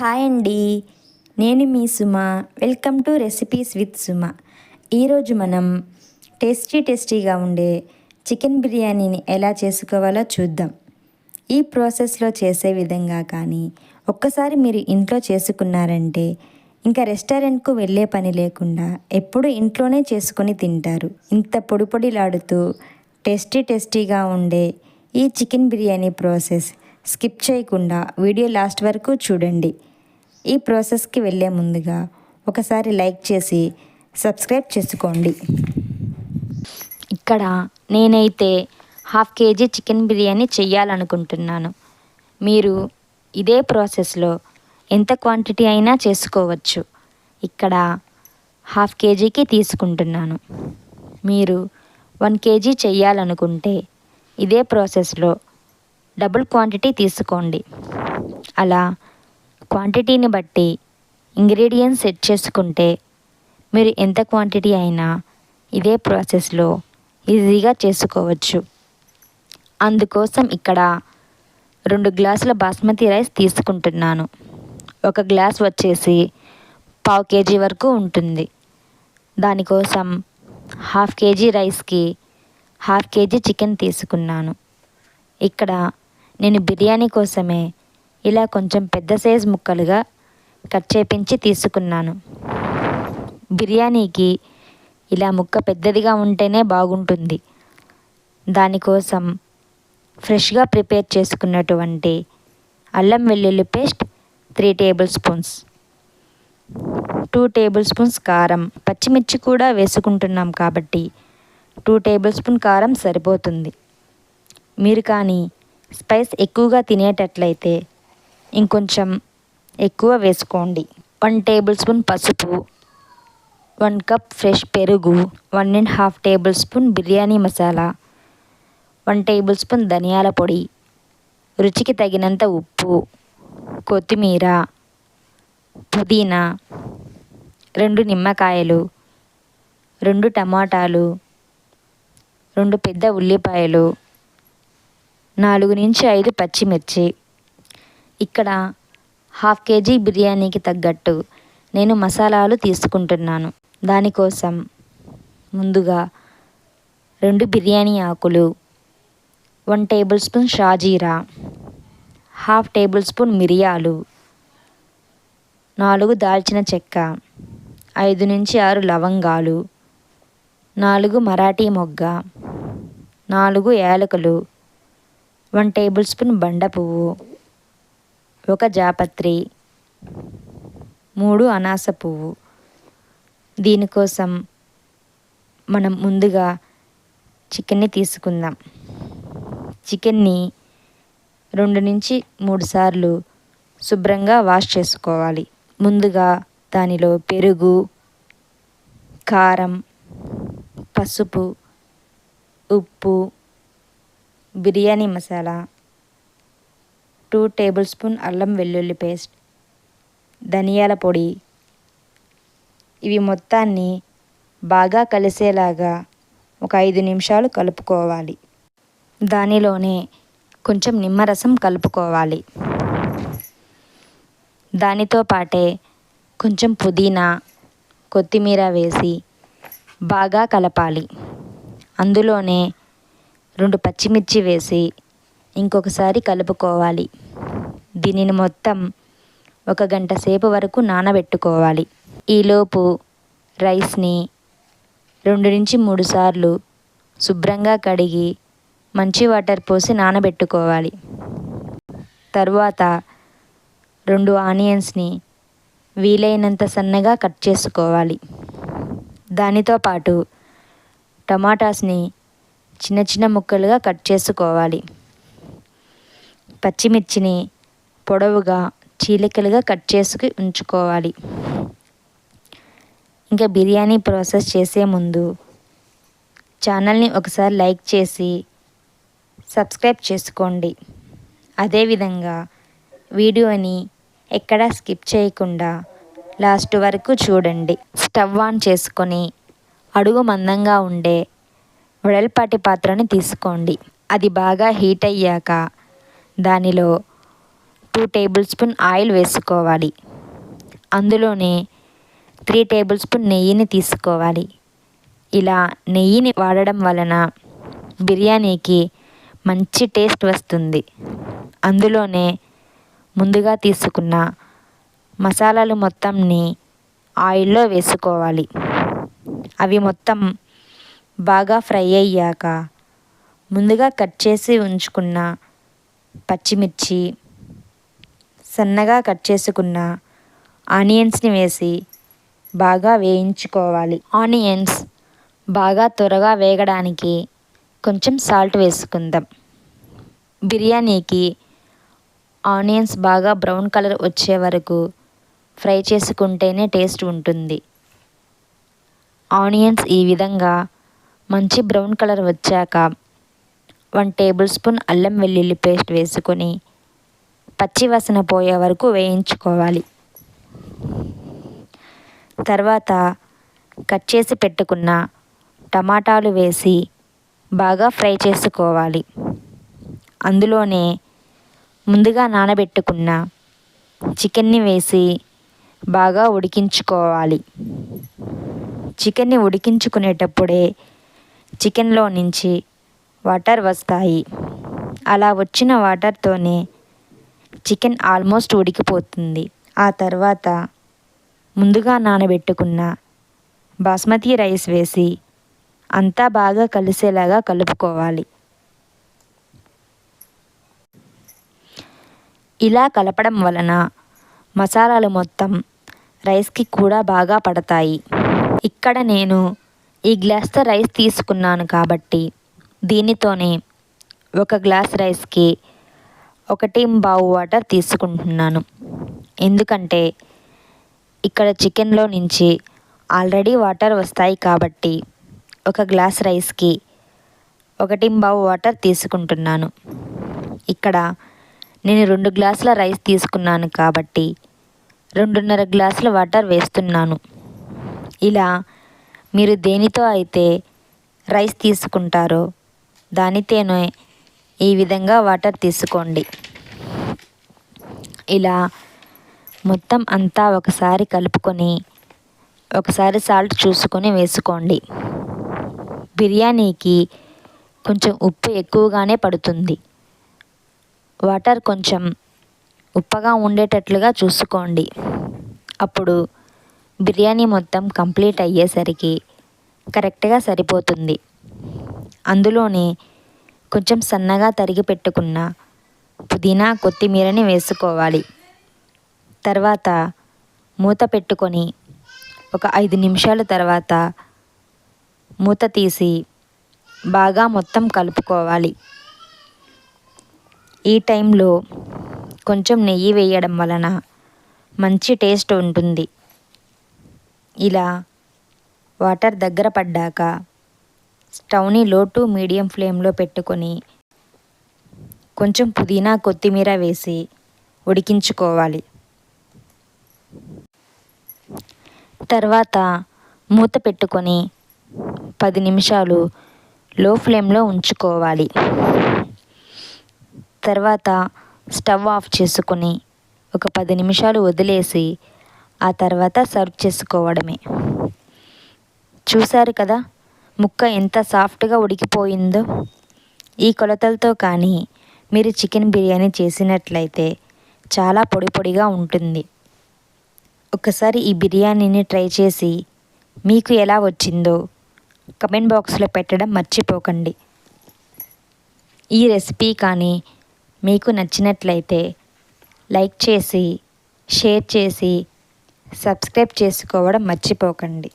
Hi అండి. నేను మీ Suma. Welcome to recipes with Suma. ఈరోజు మనం టేస్టీ టేస్టీగా ఉండే చికెన్ బిర్యానీని ఎలా చేసుకోవాలో చూద్దాం. ఈ ప్రాసెస్లో చేసే విధంగా కానీ ఒక్కసారి మీరు ఇంట్లో చేసుకున్నారంటే ఇంకా రెస్టారెంట్కు వెళ్ళే పని లేకుండా ఎప్పుడు ఇంట్లోనే చేసుకొని తింటారు. ఇంత పొడి పొడిలాడుతూ టేస్టీ టేస్టీగా ఉండే ఈ చికెన్ బిర్యానీ ప్రాసెస్ స్కిప్ చేయకుండా వీడియో లాస్ట్ వరకు చూడండి. ఈ ప్రాసెస్కి వెళ్ళే ముందుగా ఒకసారి లైక్ చేసి సబ్స్క్రైబ్ చేసుకోండి. ఇక్కడ నేనైతే హాఫ్ కేజీ చికెన్ బిర్యానీ చెయ్యాలనుకుంటున్నాను. మీరు ఇదే ప్రాసెస్లో ఎంత క్వాంటిటీ అయినా చేసుకోవచ్చు. ఇక్కడ హాఫ్ కేజీకి తీసుకుంటున్నాను. మీరు వన్ కేజీ చెయ్యాలనుకుంటే ఇదే ప్రాసెస్లో డబుల్ క్వాంటిటీ తీసుకోండి. అలా క్వాంటిటీని బట్టి ఇంగ్రీడియంట్స్ సెట్ చేసుకుంటే మీరు ఎంత క్వాంటిటీ అయినా ఇదే ప్రాసెస్లో ఈజీగా చేసుకోవచ్చు. అందుకోసం ఇక్కడ రెండు గ్లాసుల బాస్మతి రైస్ తీసుకుంటున్నాను. ఒక గ్లాస్ వచ్చేసి పావు కేజీ వరకు ఉంటుంది. దానికోసం హాఫ్ కేజీ రైస్కి హాఫ్ కేజీ చికెన్ తీసుకున్నాను. ఇక్కడ నేను బిర్యానీ కోసమే ఇలా కొంచెం పెద్ద సైజ్ ముక్కలుగా కట్ చేపించి తీసుకున్నాను. బిర్యానీకి ఇలా ముక్క పెద్దదిగా ఉంటేనే బాగుంటుంది. దానికోసం ఫ్రెష్గా ప్రిపేర్ చేసుకున్నటువంటి అల్లం వెల్లుల్లి paste three table spoons two table spoons కారం. పచ్చిమిర్చి కూడా వేసుకుంటున్నాం కాబట్టి టూ టేబుల్ స్పూన్ కారం సరిపోతుంది. మీరు కానీ స్పైస్ ఎక్కువగా తినేటట్లయితే ఇంకొంచెం ఎక్కువ వేసుకోండి. వన్ టేబుల్ స్పూన్ పసుపు వన్ కప్ ఫ్రెష్ పెరుగు one and half table spoon biryani masala one table spoon ధనియాల పొడి రుచికి తగినంత ఉప్పు కొత్తిమీర పుదీనా రెండు నిమ్మకాయలు రెండు టమాటాలు రెండు పెద్ద ఉల్లిపాయలు నాలుగు నుంచి ఐదు పచ్చిమిర్చి ఇక్కడ హాఫ్ కేజీ బిర్యానీకి తగ్గట్టు నేను మసాలాలు తీసుకుంటున్నాను. దానికోసం ముందుగా రెండు బిర్యానీ ఆకులు వన్ టేబుల్ స్పూన్ షాజీరా హాఫ్ టేబుల్ స్పూన్ మిరియాలు నాలుగు దాల్చిన చెక్క ఐదు నుంచి ఆరు లవంగాలు నాలుగు మరాఠీ మొగ్గ నాలుగు యాలకులు వన్ టేబుల్ స్పూన్ బండ పువ్వు ఒక జాపత్రి మూడు అనాస పువ్వు. దీనికోసం మనం ముందుగా చికెన్ని తీసుకుందాం. చికెన్ని రెండు నుంచి మూడు సార్లు శుభ్రంగా వాష్ చేసుకోవాలి. ముందుగా దానిలో పెరుగు కారం పసుపు ఉప్పు biryani masala two table spoon అల్లం వెల్లుల్లి పేస్ట్ ధనియాల పొడి. ఇవి మొత్తాన్ని బాగా కలిసేలాగా ఒక ఐదు నిమిషాలు కలుపుకోవాలి. దానిలోనే కొంచెం నిమ్మరసం కలుపుకోవాలి. దానితో పాటే కొంచెం పుదీనా కొత్తిమీర వేసి బాగా కలపాలి. అందులోనే రెండు పచ్చిమిర్చి వేసి ఇంకొకసారి కలుపుకోవాలి. దీనిని మొత్తం ఒక గంట సేపు వరకు నానబెట్టుకోవాలి. ఈలోపు రైస్ని రెండు నుంచి మూడు సార్లు శుభ్రంగా కడిగి మంచి వాటర్ పోసి నానబెట్టుకోవాలి. తర్వాత రెండు ఆనియన్స్ని వీలైనంత సన్నగా కట్ చేసుకోవాలి. దానితో పాటు టమాటాస్ని చిన్న చిన్న ముక్కలుగా కట్ చేసుకోవాలి. పచ్చిమిర్చిని పొడవుగా చీలికలుగా కట్ చేసుకు ఉంచుకోవాలి. ఇంకా బిర్యానీ ప్రాసెస్ చేసే ముందు ఛానల్ని ఒకసారి లైక్ చేసి సబ్స్క్రైబ్ చేసుకోండి. అదేవిధంగా వీడియోని ఎక్కడా స్కిప్ చేయకుండా లాస్ట్ వరకు చూడండి. స్టవ్ ఆన్ చేసుకొని అడుగు మందంగా ఉండే వెడల్పాటి పాత్రని తీసుకోండి. అది బాగా హీట్ అయ్యాక దానిలో టూ టేబుల్ స్పూన్ ఆయిల్ వేసుకోవాలి. అందులోనే త్రీ టేబుల్ స్పూన్ నెయ్యిని తీసుకోవాలి. ఇలా నెయ్యిని వాడడం వలన బిర్యానీకి మంచి టేస్ట్ వస్తుంది. అందులోనే ముందుగా తీసుకున్న మసాలాలు మొత్తంని ఆయిల్లో వేసుకోవాలి. అవి మొత్తం బాగా ఫ్రై అయ్యాక ముందుగా కట్ చేసి ఉంచుకున్న పచ్చిమిర్చి సన్నగా కట్ చేసుకున్న ఆనియన్స్ని వేసి బాగా వేయించుకోవాలి. ఆనియన్స్ బాగా త్వరగా వేగడానికి కొంచెం సాల్ట్ వేసుకుందాం. బిర్యానీకి ఆనియన్స్ బాగా బ్రౌన్ కలర్ వచ్చే వరకు ఫ్రై చేసుకుంటేనే టేస్ట్ ఉంటుంది. ఆనియన్స్ ఈ విధంగా మంచి బ్రౌన్ కలర్ వచ్చాక వన్ టేబుల్ స్పూన్ అల్లం వెల్లుల్లి పేస్ట్ వేసుకొని పచ్చివాసన పోయే వరకు వేయించుకోవాలి. తర్వాత కట్ చేసి పెట్టుకున్న టమాటాలు వేసి బాగా ఫ్రై చేసుకోవాలి. అందులోనే ముందుగా నానబెట్టుకున్న చికెన్ని వేసి బాగా ఉడికించుకోవాలి. చికెన్ని ఉడికించుకునేటప్పుడే చికెన్లో నుంచి వాటర్ వస్తాయి. అలా వచ్చిన వాటర్తోనే చికెన్ ఆల్మోస్ట్ ఉడికిపోతుంది. ఆ తర్వాత ముందుగా నానబెట్టుకున్న బాస్మతి రైస్ వేసి అంతా బాగా కలిసేలాగా కలుపుకోవాలి. ఇలా కలపడం వలన మసాలాలు మొత్తం రైస్కి కూడా బాగా పడతాయి. ఇక్కడ నేను ఈ గ్లాస్తో రైస్ తీసుకున్నాను కాబట్టి దీనితోనే ఒక గ్లాస్ రైస్కి ఒకటి బావు వాటర్ తీసుకుంటున్నాను. ఎందుకంటే ఇక్కడ చికెన్లో నుంచి ఆల్రెడీ వాటర్ వస్తాయి కాబట్టి ఒక గ్లాస్ రైస్కి ఒకటి బావు వాటర్ తీసుకుంటున్నాను. ఇక్కడ నేను రెండు గ్లాసుల రైస్ తీసుకున్నాను కాబట్టి రెండున్నర గ్లాసుల వాటర్ వేస్తున్నాను. ఇలా మీరు దేనితో అయితే రైస్ తీసుకుంటారో దానితోనే ఈ విధంగా వాటర్ తీసుకోండి. ఇలా మొత్తం అంతా ఒకసారి కలుపుకొని ఒకసారి సాల్ట్ చూసుకొని వేసుకోండి. బిర్యానీకి కొంచెం ఉప్పు ఎక్కువగానే పడుతుంది. వాటర్ కొంచెం ఉప్పగా ఉండేటట్లుగా చూసుకోండి. అప్పుడు బిర్యానీ మొత్తం కంప్లీట్ అయ్యేసరికి కరెక్ట్గా సరిపోతుంది. అందులోనే కొంచెం సన్నగా తరిగి పెట్టుకున్న పుదీనా కొత్తిమీరని వేసుకోవాలి. తర్వాత మూత పెట్టుకొని ఒక ఐదు నిమిషాల తర్వాత మూత తీసి బాగా మొత్తం కలుపుకోవాలి. ఈ టైంలో కొంచెం నెయ్యి వేయడం వలన మంచి టేస్ట్ ఉంటుంది. ఇలా వాటర్ దగ్గర పడ్డాక స్టవ్ని లో టు మీడియం ఫ్లేమ్లో పెట్టుకొని కొంచెం పుదీనా కొత్తిమీర వేసి ఉడికించుకోవాలి. తర్వాత మూత పెట్టుకొని పది నిమిషాలు లో ఫ్లేమ్లో ఉంచుకోవాలి. తర్వాత స్టవ్ ఆఫ్ చేసుకొని ఒక పది నిమిషాలు వదిలేసి ఆ తర్వాత సర్వ్ చేసుకోవడమే. చూశారు కదా? ముక్క ఎంత సాఫ్ట్గా ఉడికిపోయిందో. ఈ కొలతలతో కానీ మీరు చికెన్ బిర్యానీ చేసినట్లయితే చాలా పొడి పొడిగా ఉంటుంది. ఒకసారి ఈ బిర్యానీని ట్రై చేసి మీకు ఎలా వచ్చిందో కమెంట్ బాక్స్లో పెట్టడం మర్చిపోకండి. ఈ రెసిపీ కానీ మీకు నచ్చినట్లయితే లైక్ చేసి షేర్ చేసి సబ్స్క్రైబ్ చేసుకోవడం మర్చిపోకండి.